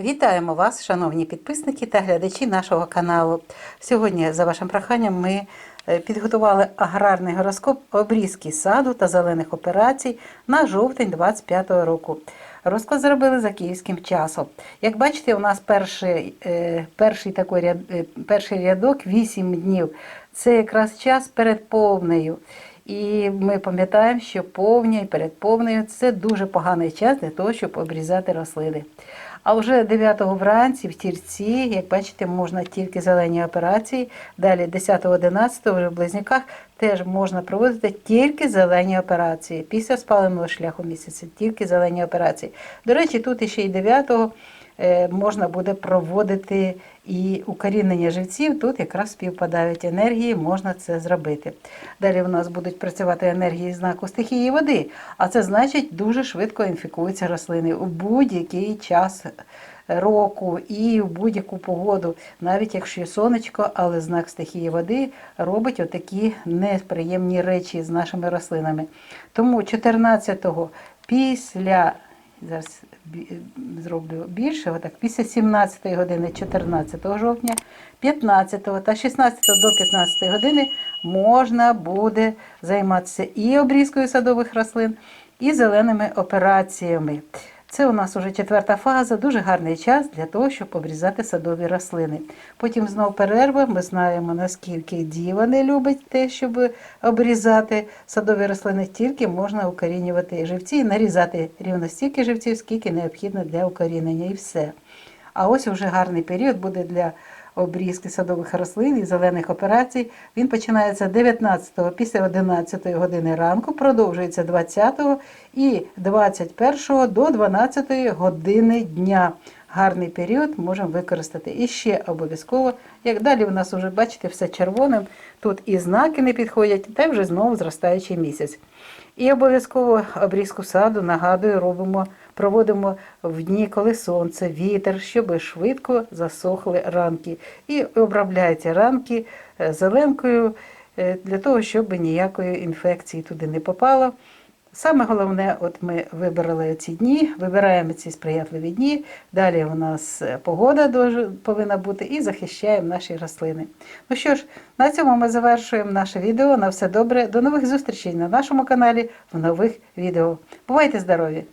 Вітаємо вас, шановні підписники та глядачі нашого каналу. Сьогодні, за вашим проханням, ми е, підготували аграрний гороскоп обрізки саду та зелених операцій на жовтень 2025 року. Розклад зробили за київським часом. Як бачите, у нас перший, е, перший, такий ряд, е, перший рядок 8 днів. Це якраз час перед повнею. І ми пам'ятаємо, що повня і передповнею це дуже поганий час для того, щоб обрізати рослини. А вже 9 вранці в тірці, як бачите, можна тільки зелені операції. Далі 10-11 вже в близнюках теж можна проводити тільки зелені операції. Після спаленого шляху місяця, тільки зелені операції. До речі, тут іще й 9 е, можна буде проводити і укорінення живців. Тут якраз співпадають енергії, можна це зробити. Далі у нас будуть працювати енергії знаку стихії води, а це значить дуже швидко інфікуються рослини у будь-який час року і в будь-яку погоду, навіть якщо сонечко, але знак стихії води робить отакі неприємні речі з нашими рослинами. Тому 14-го після зараз зроблю більше, отак, після 17 години 14 жовтня, 15 та 16 до 15 години можна буде займатися і обрізкою садових рослин, і зеленими операціями. Це у нас уже четверта фаза, дуже гарний час для того, щоб обрізати садові рослини. Потім знов перерва. Ми знаємо, наскільки діва не любить те, щоб обрізати садові рослини, тільки можна укорінювати живці і нарізати рівно стільки живців, скільки необхідно для укорінення, і все. А ось уже гарний період буде для обрізки садових рослин і зелених операцій. Він починається 19-го після 11-ї години ранку, продовжується 20-го і 21-го до 12 години дня. Гарний період можемо використати. І ще обов'язково, як далі у нас вже бачите, все червоним. Тут і знаки не підходять, та вже знову зростаючий місяць. І обов'язково обрізку саду, нагадую, робимо, проводимо в дні, коли сонце, вітер, щоб швидко засохли ранки. І обробляйте ранки е, зеленкою е, для того, щоб ніякої інфекції туди не попало. Саме головне, от ми вибрали ці дні, вибираємо ці сприятливі дні. Далі у нас е, погода повинна бути і захищаємо наші рослини. Ну що ж, на цьому ми завершуємо наше відео. На все добре. До нових зустрічей на нашому каналі в нових відео. Бувайте здорові!